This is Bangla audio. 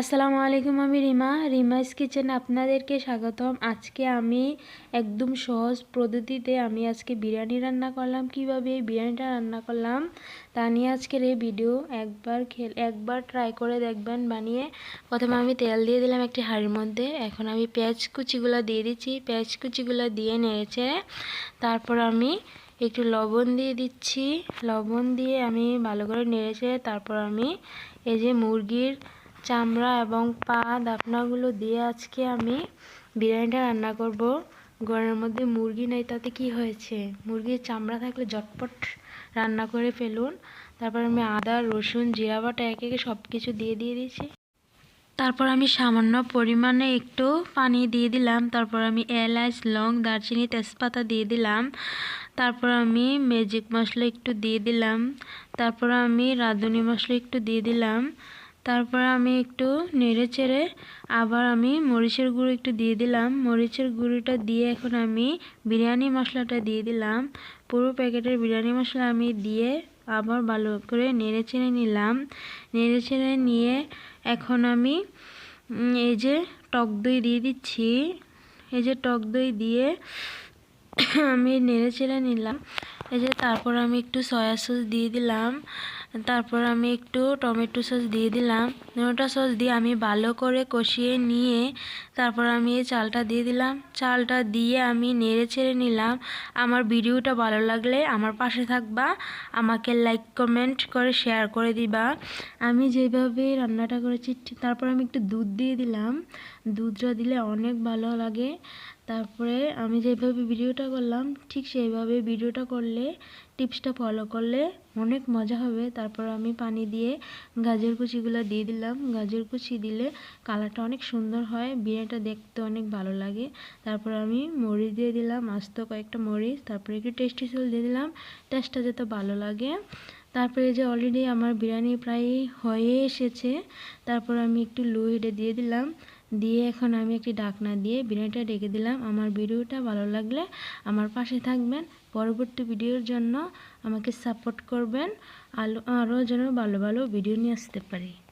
আসসালামু আলাইকুম, আমি রিমা। রিমাইস কিচেন আপনাদেরকে স্বাগতম। আজকে আমি একদম সহজ পদ্ধতিতে আমি আজকে বিরিয়ানি রান্না করলাম। কীভাবে এই বিরিয়ানিটা রান্না করলাম তা নিয়ে আজকের এই ভিডিও। একবার খেল একবার ট্রাই করে দেখবেন। বানিয়ে প্রথমে আমি তেল দিয়ে দিলাম একটি হাঁড়ির মধ্যে। এখন আমি পেঁয়াজ কুচিগুলো দিয়ে দিচ্ছি। পেঁয়াজ কুচিগুলো দিয়ে নেড়েছে তারপর আমি একটু লবণ দিয়ে দিচ্ছি। লবণ দিয়ে আমি ভালো করে নেড়েছে তারপর আমি এই যে মুরগির চামড়া এবং পা দাপনাগুলো দিয়ে আজকে আমি বিরিয়ানিটা রান্না করব। ঘরের মধ্যে মুরগি নেই, তাতে কি হয়েছে? মুরগির চামড়া থাকলে ঝটপট রান্না করে ফেলুন। তারপর আমি আদা, রসুন, জিরা বাটা একে একে সব কিছু দিয়ে দিয়ে দিয়েছি। তারপর আমি সামান্য পরিমাণে একটু পানি দিয়ে দিলাম। তারপর আমি এলাচ, লং, দারচিনি, তেজপাতা দিয়ে দিলাম। তারপর আমি ম্যাজিক মশলা একটু দিয়ে দিলাম। তারপর আমি রাঁধুনি মশলা একটু দিয়ে দিলাম। তারপর আমি একটু নেড়ে চেড়ে আবার আমি মরিচের গুঁড়ো একটু দিয়ে দিলাম। মরিচের গুঁড়োটা দিয়ে এখন আমি বিরিয়ানি মশলাটা দিয়ে দিলাম। পুরো প্যাকেটের বিরিয়ানি মশলা আমি দিয়ে আবার ভালো করে নেড়ে চেড়ে নিলাম। নেড়ে চেড়ে নিয়ে এখন আমি এই যে টক দই দিয়ে দিচ্ছি। এই যে টক দই দিয়ে আমি নেড়ে চেড়ে নিলাম। এই যে তারপর আমি একটু সয়া সস দিয়ে দিলাম। তারপর আমি একটু টমেটো সস দিয়ে দিলাম। টমেটো সস দিয়ে আমি ভালো করে কষিয়ে নিয়ে তারপর আমি এই চালটা দিয়ে দিলাম। চালটা দিয়ে আমি নেড়ে ছেড়ে নিলাম। আমার ভিডিওটা ভালো লাগলে আমার পাশে থাকবা, আমাকে লাইক কমেন্ট করে শেয়ার করে দিবা। আমি যেভাবে রান্নাটা করেছি তারপর আমি একটু দুধ দিয়ে দিলাম। দুধটা দিলে অনেক ভালো লাগে। তারপরে আমি যেভাবে ভিডিওটা করলাম, ঠিক সেইভাবে ভিডিওটা করলে টিপসটা ফলো করলে অনেক মজা হবে। তারপর আমি পানি দিয়ে গাজর কুচিগুলো দিয়ে দিলাম। গাজর কুচি দিলে কালারটা অনেক সুন্দর হয়, বিরিয়ানিটা দেখতে অনেক ভালো লাগে। তারপর আমি মরিচ দিয়ে দিলাম, আস্ত কয়েকটা মরিচ, তারপরে একটু টেস্টি সল দিয়ে দিলাম, টেস্টটা যাতে ভালো লাগে। তারপরে যে অলরেডি আমার বিরিয়ানি প্রায় হয়ে এসেছে, তারপর আমি একটু লো হিটে দিয়ে দিলাম। দিয়ে এখন আমি একটি ডাকনা দিয়ে বিরিয়ানিটা ডেকে দিলাম। আমার ভিডিওটা ভালো লাগলে আমার পাশে থাকবেন। পরবর্তী ভিডিওর জন্য আমাকে সাপোর্ট করবেন। আলো আরও যেন ভালো ভালো ভিডিও নিয়ে আসতে পারি।